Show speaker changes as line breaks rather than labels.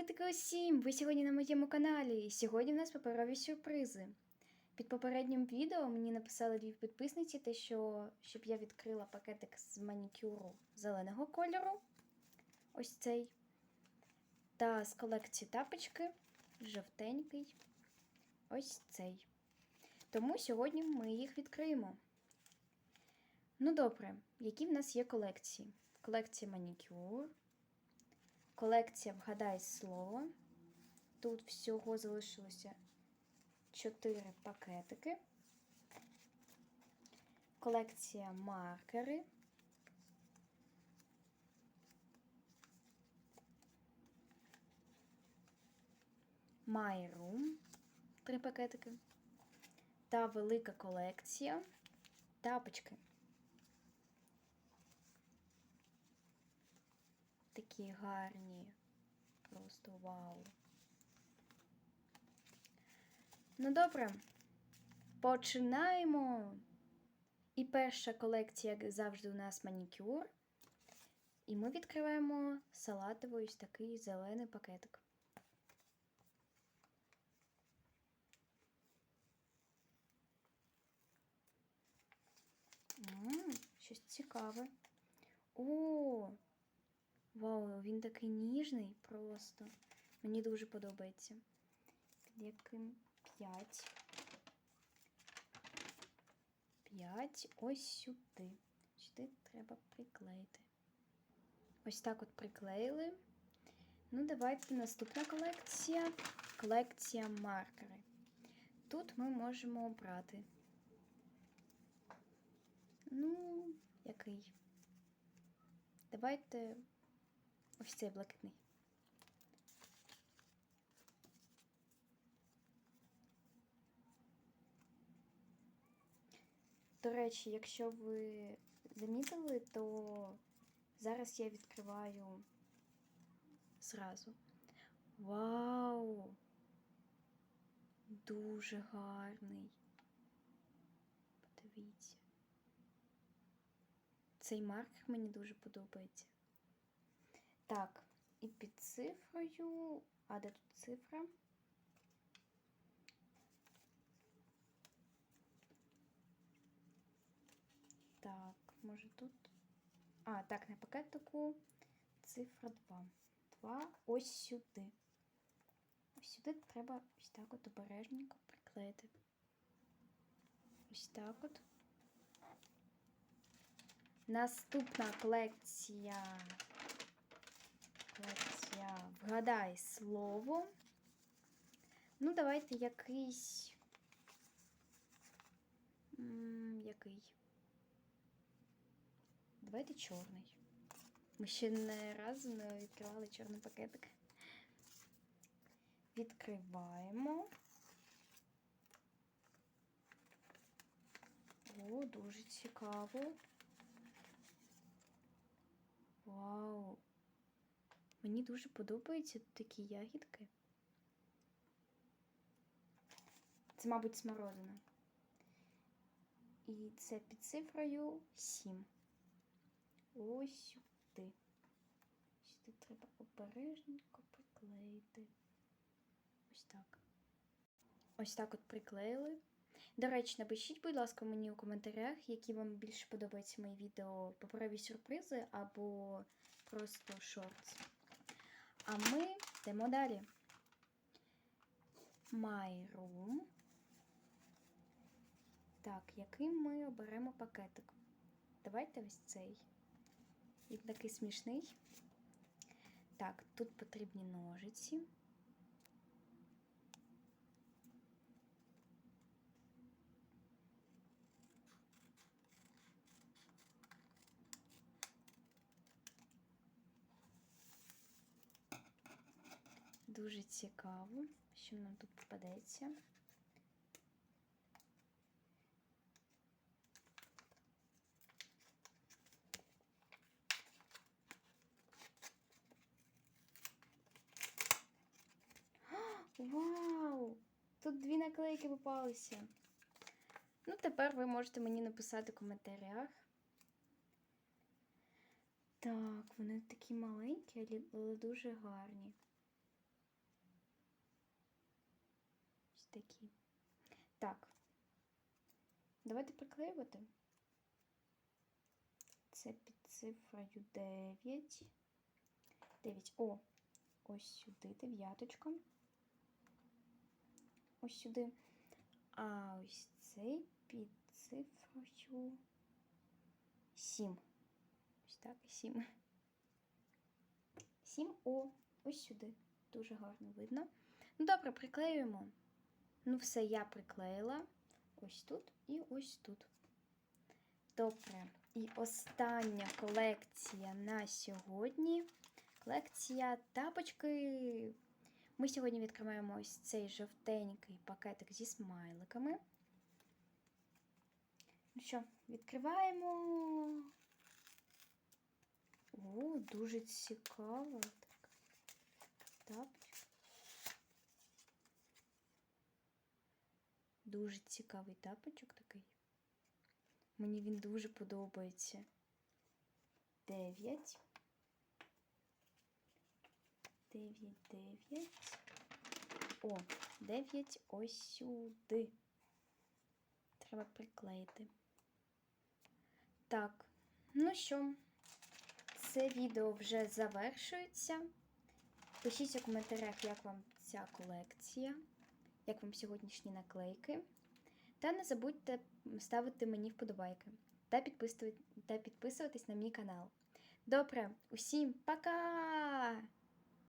Привітки усім! Ви сьогодні на моєму каналі. І сьогодні в нас паперові сюрпризи. Під попереднім відео мені написали дві підписниці, те, що щоб я відкрила пакетик з манікюру зеленого кольору. Ось цей. Та з колекції тапочки жовтенький. Ось цей. Тому сьогодні ми їх відкриємо. Ну добре, які в нас є колекції? Колекція манікюр. Колекція Вгадай слово. Тут всього залишилося 4 пакетики. Колекція маркери. My Room. Три пакетики. Та велика колекція. Тапочки. Такі гарні. Просто вау. Ну добре. Починаємо. І перша колекція, як завжди, у нас манікюр. І ми відкриваємо салатовий ось такий зелений пакетик. М, щось цікаве. О! Вау, він такий ніжний просто. Мені дуже подобається. Під яким 5. 5 ось сюди. Сюди треба приклеїти. Ось так от приклеїли. Ну, давайте наступна колекція. Колекція маркери. Тут ми можемо обрати. Ну, який? Давайте ось цей блакитний. До речі, якщо ви замітили, то зараз я відкриваю зразу. Вау! Дуже гарний. Подивіться. Цей маркер мені дуже подобається. Так, і під цифрою. А де тут цифра? Так, може тут. А, так, на пакетику цифра 2. 2 ось сюди. Ось сюди треба ось так от обережненько приклеїти. Ось так от. Наступна колекція. Колекція Вгадай слово. Ну, давайте якийсь. М, який? Давайте чорний. Ми ще не разу не відкривали чорний пакетик. Відкриваємо. О, дуже цікаво. Вау! Мені дуже подобаються такі ягідки. Це, мабуть, смородина. І це під цифрою 7. Ось сюди. Сюди треба обережненько приклеїти. Ось так. Ось так от приклеїли. До речі, напишіть, будь ласка, мені у коментарях, які вам більше подобаються мої відео паперові сюрпризи або просто шортс. А ми йдемо далі. My Room. Так, який ми оберемо пакетик? Давайте ось цей. Він такий смішний. Так, тут потрібні ножиці. Дуже цікаво, що нам тут попадеться. Вау! Тут дві наклейки попалися. Ну, тепер ви можете мені написати в коментарях. Так, вони такі маленькі, але дуже гарні. Такі. Так. Давайте приклеювати. Це під цифрою 9. 9. О, ось сюди дев'яточка. Ось сюди. А ось цей під цифрою 7. Ось так, 7. 7 О, ось сюди. Дуже гарно видно. Ну, добре, приклеюємо. Ну, все, я приклеїла. Ось тут і ось тут. Добре. І остання колекція на сьогодні. Колекція тапочки. Ми сьогодні відкриваємо ось цей жовтенький пакетик зі смайликами. Ну що, відкриваємо. О, дуже цікаво. Так. Дуже цікавий тапочок такий. Мені він дуже подобається. Дев'ять. Дев'ять, дев'ять. О, дев'ять ось сюди. Треба приклеїти. Так, ну що, це відео вже завершується. Пишіть у коментарях, як вам ця колекція, як вам сьогоднішні наклейки. Та не забудьте ставити мені вподобайки та підписувати- та підписуватись на мій канал. Добре, усім пока!